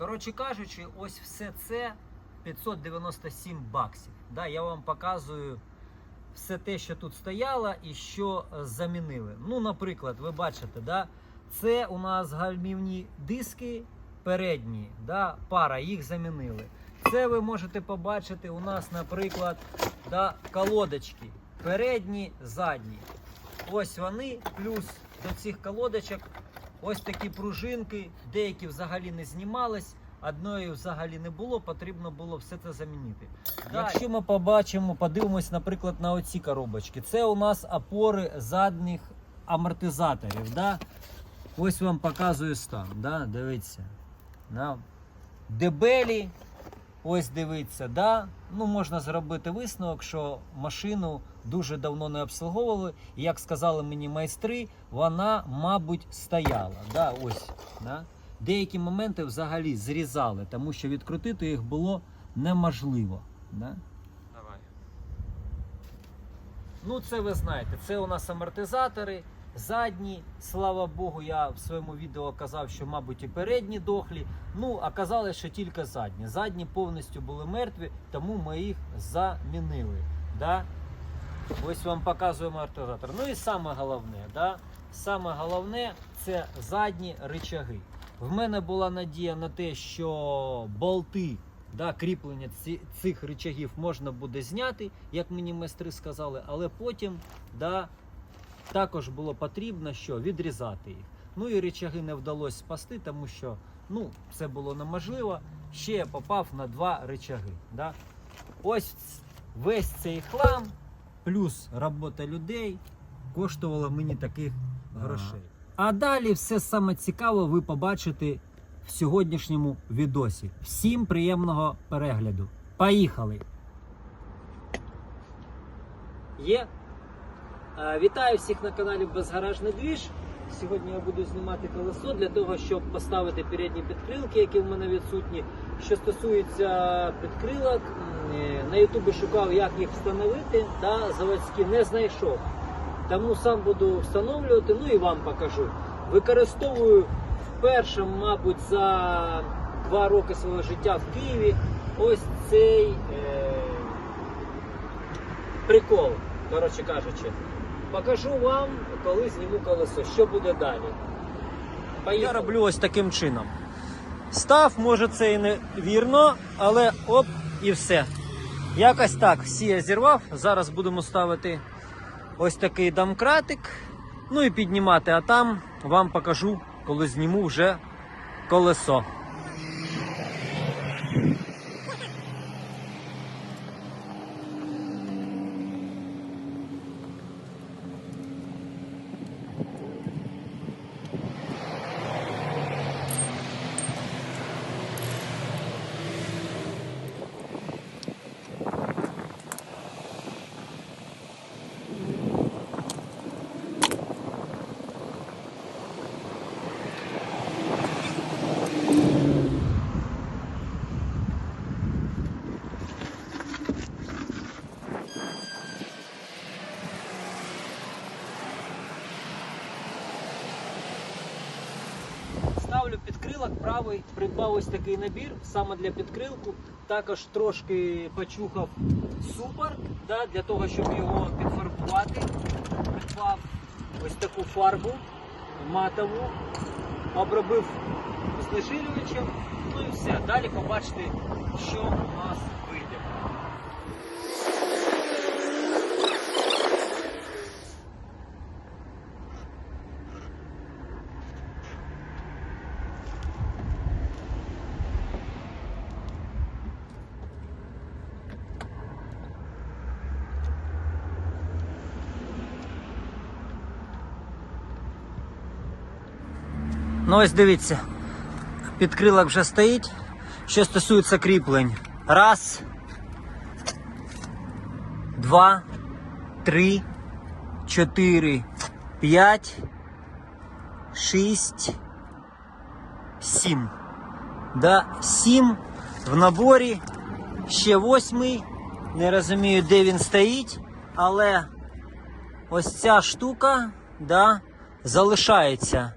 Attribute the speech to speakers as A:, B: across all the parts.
A: Коротше кажучи, ось все це 597 баксів. Да, я вам показую все те, що тут стояло і що е, замінили. Ну, наприклад, ви бачите, да, це у нас гальмівні диски передні, да, пара, їх замінили. Це ви можете побачити у нас, наприклад, да, колодочки. Передні, задні. Ось вони, плюс до цих колодочок ось такі пружинки, деякі взагалі не знімались, одної взагалі не було, потрібно було все це замінити. Якщо ми побачимо, подивимось, наприклад, на оці коробочки, це у нас опори задніх амортизаторів. Да? Ось вам показую стан. Да? Дивіться. Да? Дебелі, ось дивіться, да? ну можна зробити висновок, що машину дуже давно не обслуговували. І як сказали мені майстри, вона, мабуть, стояла. Да? Ось, да? Деякі моменти взагалі зрізали, тому що відкрутити їх було неможливо. Да?
B: Давай.
A: Ну, це ви знаєте, це у нас амортизатори, задні. Слава Богу, я в своєму відео казав, що, мабуть, і передні дохлі. Ну, оказалось, що тільки задні. Задні повністю були мертві, тому ми їх замінили. Да? Ось вам показуємо амортизатор. Ну і саме головне, да? саме головне це задні ричаги. В мене була надія на те, що болти да, кріплення ці, цих рычагів можна буде зняти, як мені майстри сказали, але потім да, також було потрібно що, відрізати їх. Ну і рычаги не вдалося спасти, тому що ну, це було неможливо. Ще я попав на два рычаги. Да. Ось весь цей хлам, плюс робота людей, коштувало мені таких грошей. А далі все саме цікаве ви побачите в сьогоднішньому відосі. Всім приємного перегляду. Поїхали! Є. Вітаю всіх на каналі Безгаражний двіж. Сьогодні я буду знімати колесо для того, щоб поставити передні підкрилки, які в мене відсутні. Що стосується підкрилок, е, на Ютубі шукав, як їх встановити, та заводські не знайшов. Тому сам буду встановлювати, ну і вам покажу. Використовую вперше, мабуть, за два роки свого життя в Києві ось цей е, прикол, коротше кажучи. Покажу вам, коли зніму колесо, що буде далі. Я роблю ось таким чином. Став, може це і не вірно, але оп, і все. Якось так, всі я зірвав. Зараз будемо ставити ось такий домкратик. Ну і піднімати, а там вам покажу, коли зніму вже колесо. Ставлю підкрилок правий, придбав ось такий набір саме для підкрилку. Також трошки почухав супер да, для того, щоб його підфарбувати. Придбав ось таку фарбу матову, обробив знежирювачем. Ну і все. Далі побачите, що у нас вийде. Ну ось дивіться, підкрилок вже стоїть. Що стосується кріплень. Раз, два, три, чотири, п'ять, шість, сім. Да, сім в наборі. Ще восьмий. Не розумію, де він стоїть, але ось ця штука да, залишається.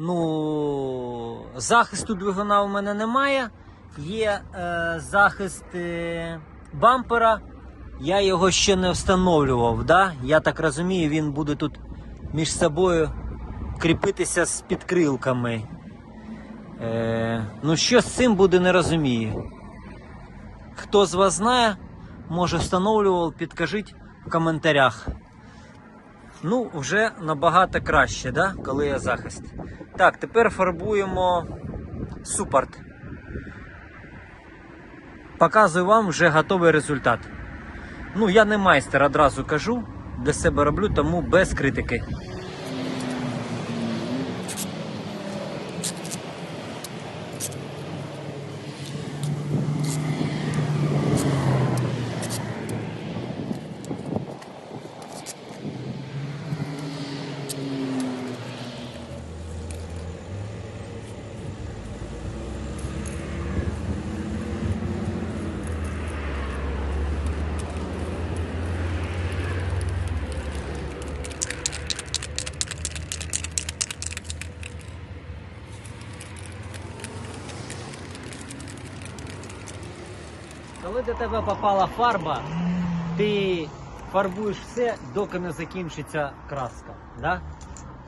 A: Ну, захисту двигуна у мене немає. Є е, захист е, бампера. Я його ще не встановлював. Да? Я так розумію, він буде тут між собою кріпитися з підкрилками. Е, ну, що з цим буде, не розумію. Хто з вас знає, може встановлював, підкажіть в коментарях. Ну, вже набагато краще, да? коли є захист. Так, тепер фарбуємо супорт. Показую вам вже готовий результат. Ну, я не майстер, одразу кажу. Для себе роблю, тому без критики. Коли до тебе попала фарба, ти фарбуєш все, доки не закінчиться краска. Да?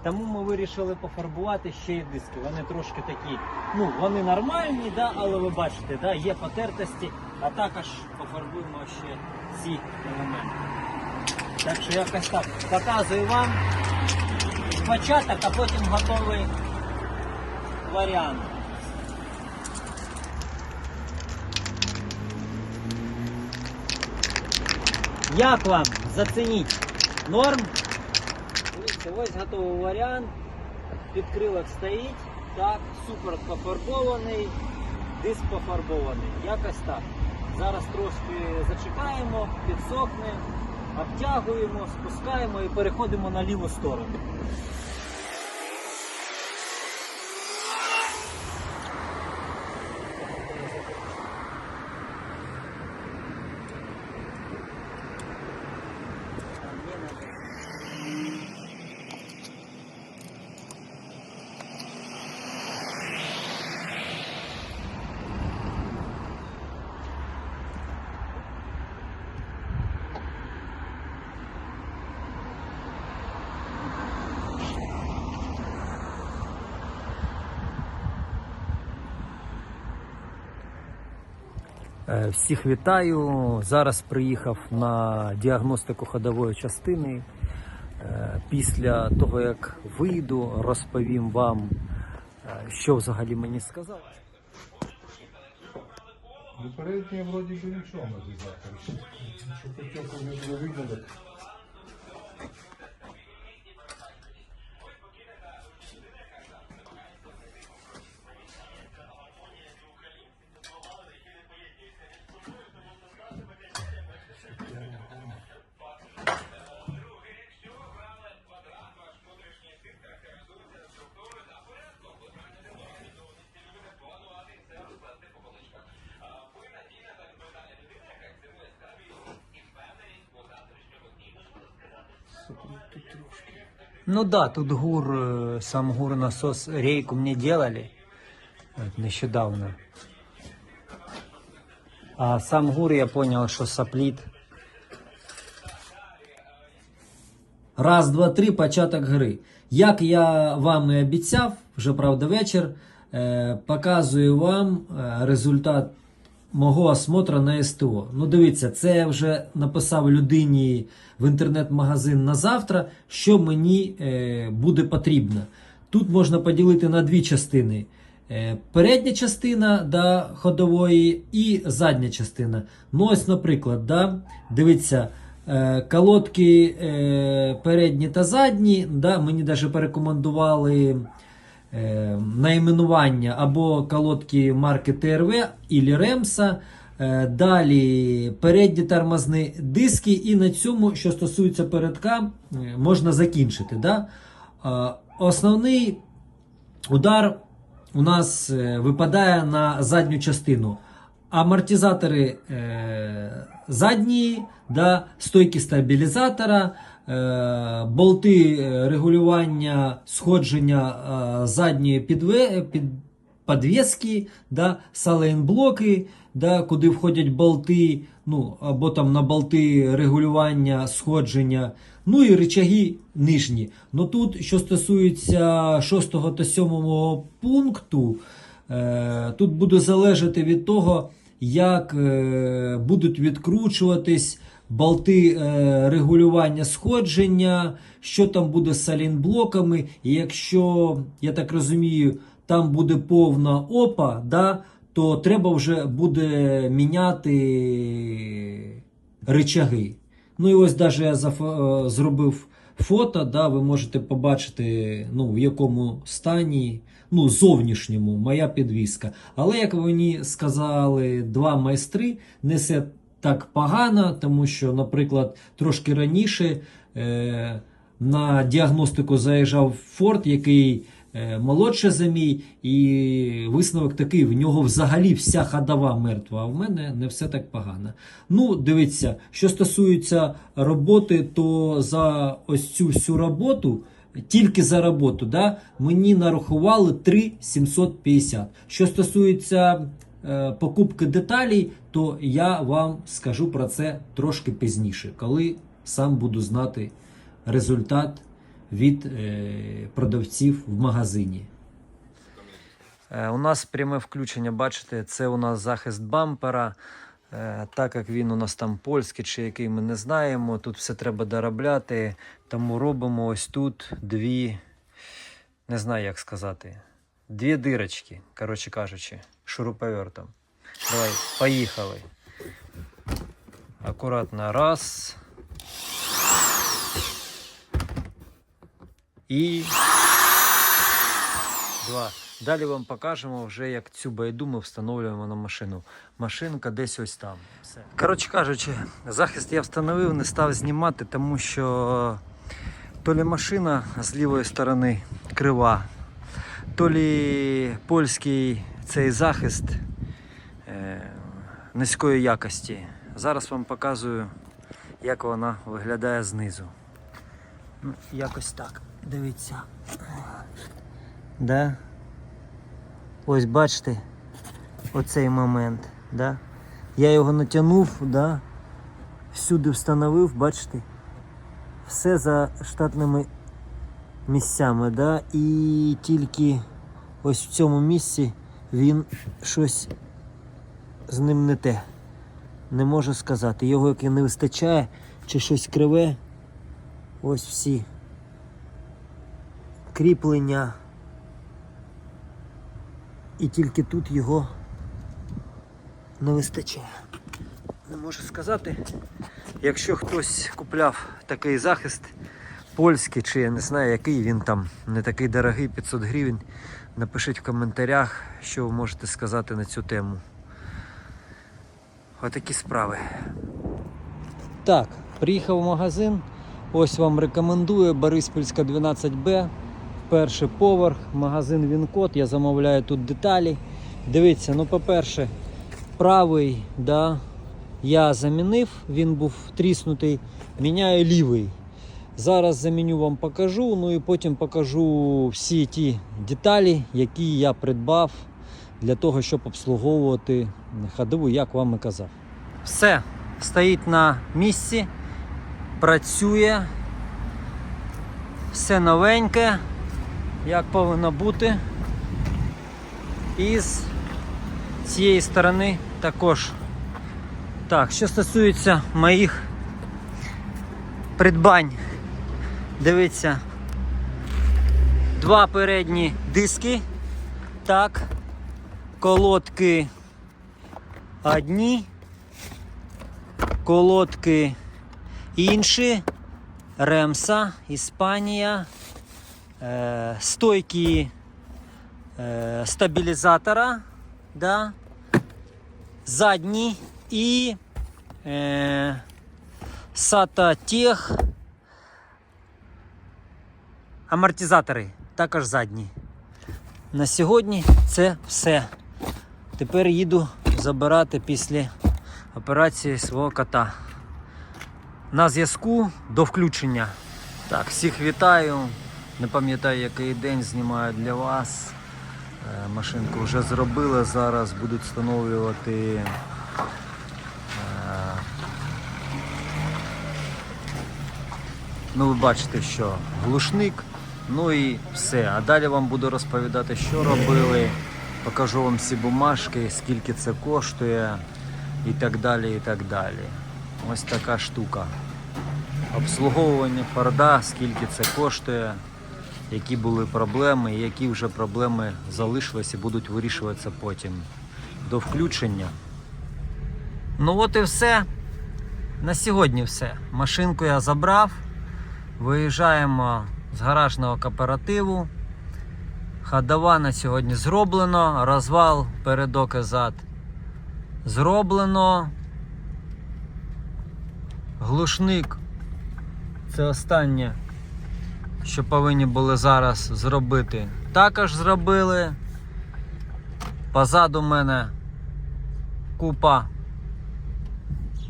A: Тому ми вирішили пофарбувати ще й диски. Вони трошки такі, ну вони нормальні, да, але ви бачите, да, є потертості, а також пофарбуємо ще ці елементи. Так що якось так показую вам спочаток, а потім готовий варіант. Як вам? Зацініть. Норм? Дивіться, ось готовий варіант. Підкрилок стоїть. Так, супер пофарбований, диск пофарбований. Якось так. Зараз трошки зачекаємо, підсохне, обтягуємо, спускаємо і переходимо на ліву сторону. Там є надо. Е, Всіх вітаю. Зараз приїхав на діагностику ходової частини. Е, Після того, як вийду, розповім вам, е, що взагалі мені сказали.
B: Ну, передние вроде бы ничего мы без запахи. Что-то тепло не было
A: Ну да, тут ГУР, е, сам ГУР насос рейку мне делали нещодавно. А сам ГУР я понял, що сопліт. Раз, два, три, початок гри. Як я вам і обіцяв, вже правда вечір, е, показую вам е, результат мого осмотра на СТО. Ну, дивіться, це я вже написав людині в інтернет-магазин на завтра, що мені е, буде потрібно. Тут можна поділити на дві частини. Е, Передня частина да, ходової і задня частина. Ну, ось, наприклад, да, дивіться, е, колодки е, передні та задні. Да, мені навіть порекомендували е, найменування або колодки марки ТРВ і Ремса. Е, Далі передні тормозні диски, і на цьому, що стосується передка, е, можна закінчити. Да? Е, Основний удар у нас випадає на задню частину. Амортизатори задні, да, стойки стабілізатора, е,
C: болти е, регулювання сходження е, задньої підве, під, підвіски, да, салейн-блоки, да, куди входять болти, ну, або там на болти регулювання сходження, ну і рычаги нижні. Ну тут, що стосується 6 та 7 пункту, е, тут буде залежати від того, як е, будуть відкручуватись болти е, регулювання сходження, що там буде з салінблоками. І якщо, я так розумію, там буде повна опа, да, то треба вже буде міняти ричаги. Ну і ось даже я е, зробив фото, да, ви можете побачити, ну, в якому стані, ну, зовнішньому моя підвіска. Але, як мені сказали два майстри, не все так погано, тому що, наприклад, трошки раніше е, на діагностику заїжджав Форд, який молодше за мій, і висновок такий: в нього взагалі вся ходова мертва, а в мене не все так погано. Ну, дивіться, що стосується роботи, то за ось цю всю роботу. Тільки за роботу, да, мені нарахували 3,750. Що стосується е, покупки деталей, то я вам скажу про це трошки пізніше, коли сам буду знати результат від е, продавців в магазині.
A: Е, У нас пряме включення, бачите, це у нас захист бампера. Е, Так як він у нас там польський чи який ми не знаємо, тут все треба доробляти. Тому робимо ось тут дві, не знаю як сказати, дві дирочки, коротше кажучи, шуруповертом. Давай, поїхали. Акуратно, раз. І Два. Далі вам покажемо вже, як цю байду ми встановлюємо на машину. Машинка десь ось там. Все. Коротше кажучи, захист я встановив, не став знімати, тому що то лі машина з лівої сторони крива, то лі польський цей захист е, низької якості. Зараз вам показую, як вона виглядає знизу. Ну, якось так. Дивіться. Да? Ось бачите, оцей момент. Да? Я його натягнув, да? всюди встановив, бачите? Все за штатними місцями, да? і тільки ось в цьому місці він щось з ним не те. Не можу сказати. Його як не вистачає, чи щось криве. Ось всі кріплення. І тільки тут його не вистачає. Не можу сказати. Якщо хтось купляв такий захист польський, чи я не знаю, який він там, не такий дорогий, 500 гривень, напишіть в коментарях, що ви можете сказати на цю тему. Отакі справи. Так, приїхав в магазин. Ось вам рекомендую Бориспільська 12Б. Перший поверх, магазин Вінкод. Я замовляю тут деталі. Дивіться, ну по-перше, правий, да, я замінив, він був тріснутий, міняю лівий. Зараз заміню вам покажу, ну і потім покажу всі ті деталі, які я придбав для того, щоб обслуговувати ходову, як вам і казав. Все, стоїть на місці, працює, все новеньке, як повинно бути. І з цієї сторони також. Так, що стосується моїх придбань, дивіться, два передні диски, так, колодки одні, колодки інші, Ремса, Іспанія, е, стойки е, стабілізатора, да, задні і е, SATA Tech амортизатори, також задні. На сьогодні це все. Тепер їду забирати після операції свого кота. На зв'язку до включення. Так, всіх вітаю. Не пам'ятаю, який день знімаю для вас. Е, Машинку вже зробили. Зараз будуть встановлювати. е, Ну, ви бачите, що глушник, ну і все. А далі вам буду розповідати, що робили. Покажу вам всі бумажки, скільки це коштує і так далі. і так далі. Ось така штука. Обслуговування Форда, скільки це коштує, які були проблеми, які вже проблеми залишились і будуть вирішуватися потім до включення. Ну от і все. На сьогодні все. Машинку я забрав. Виїжджаємо з гаражного кооперативу. Ходова на сьогодні зроблено. Розвал передок і зад зроблено. Глушник це останнє, що повинні були зараз зробити. Також зробили. Позаду мене купа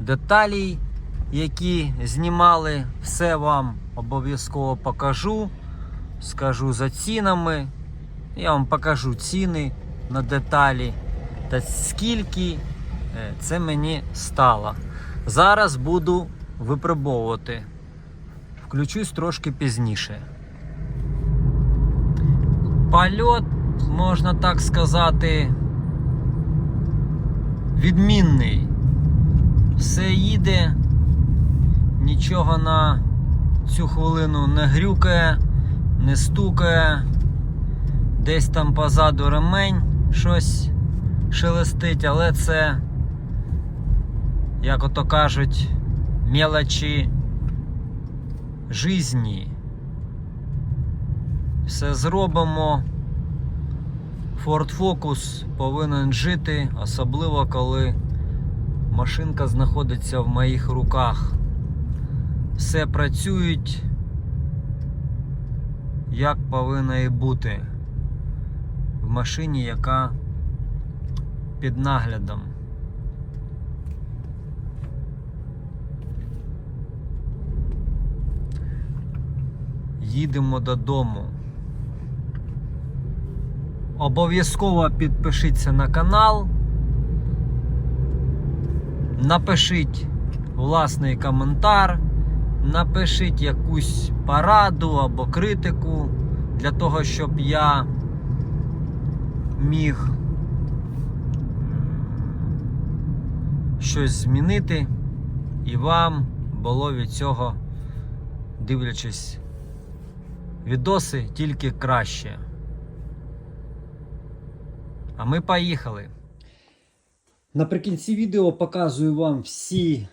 A: деталей, які знімали. Все вам обов'язково покажу. Скажу за цінами. Я вам покажу ціни на деталі та скільки е, це мені стало. Зараз буду випробовувати. Включусь трошки пізніше. Польот, можна так сказати, відмінний. Все їде, нічого на цю хвилину не грюкає, не стукає. Десь там позаду ремень щось шелестить, але це, як ото кажуть, мелочі жизні. Все зробимо. Ford Focus повинен жити, особливо коли машинка знаходиться в моїх руках. Все працюють, як повинно і бути в машині, яка під наглядом. Їдемо додому. Обов'язково підпишіться на канал. Напишіть власний коментар, напишіть якусь пораду або критику для того, щоб я міг щось змінити, і вам було від цього, дивлячись відоси, тільки краще. А ми поїхали. Наприкінці відео показую вам всі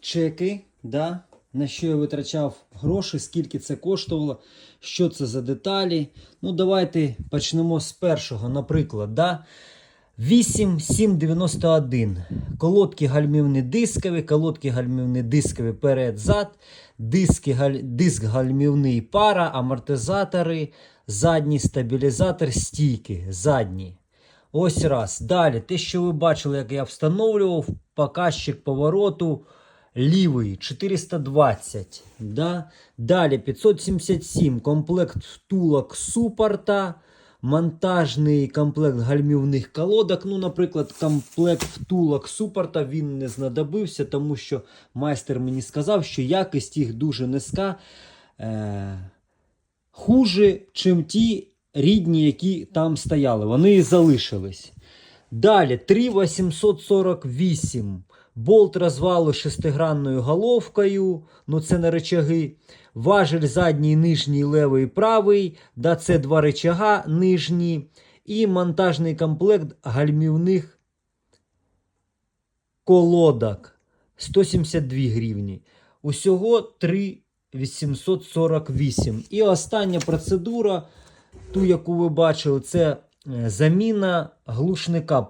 A: чеки, да, на що я витрачав гроші, скільки це коштувало, що це за деталі. Ну, давайте почнемо з першого, наприклад. Да, 8791. Колодки гальмівні дискові, колодки гальмівні дискові перед-зад, диски, галь- диск гальмівний пара, амортизатори, задній стабілізатор, стійки, задні. Ось раз. Далі, те, що ви бачили, як я встановлював, показчик повороту лівий 420. Да? Далі 577 комплект втулок супорта, монтажний комплект гальмівних колодок. Ну, наприклад, комплект втулок супорта він не знадобився, тому що майстер мені сказав, що якість їх дуже низька. Е- хуже, чим ті рідні, які там стояли. Вони і залишились. Далі 3848. Болт розвалу шестигранною головкою. Ну це не речаги. Важель задній, нижній, левий, правий. Да, це два речага нижні. І монтажний комплект гальмівних колодок 172 гривні. Усього 3848. І остання процедура, ту, яку ви бачили, це е, заміна глушника.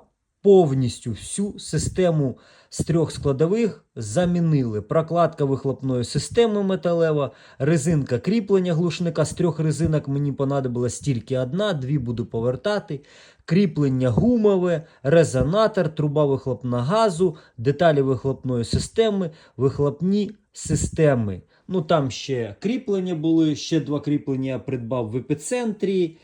A: Повністю всю систему з трьох складових замінили. Прокладка вихлопної системи металева, резинка кріплення глушника. З трьох резинок мені понадобилась тільки одна, дві буду повертати. Кріплення гумове, резонатор, труба вихлопна газу, деталі вихлопної системи, вихлопні системи. Ну там ще кріплення були, ще два кріплення я придбав в епіцентрі.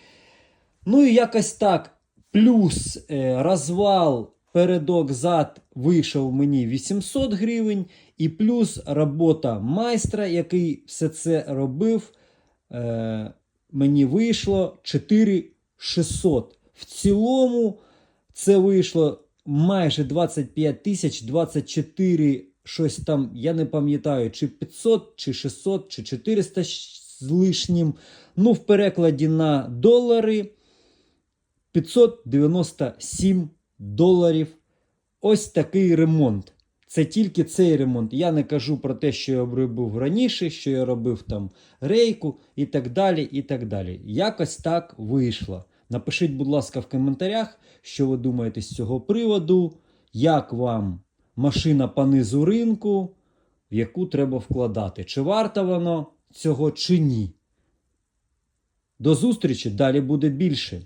A: Ну і якось так. Плюс е, розвал передок зад вийшов мені 800 гривень, і плюс робота майстра, який все це робив, е, мені вийшло 4600. В цілому це вийшло майже 25 тисяч, 24 щось там, я не пам'ятаю, чи 500, чи 600, чи 400 з лишнім. Ну, в перекладі на долари 597 доларів. Ось такий ремонт. Це тільки цей ремонт. Я не кажу про те, що я робив раніше, що я робив там рейку і так далі. і так далі. Якось так вийшло. Напишіть, будь ласка, в коментарях, що ви думаєте з цього приводу, як вам машина по низу ринку, в яку треба вкладати. Чи варто воно цього, чи ні. До зустрічі, далі буде більше.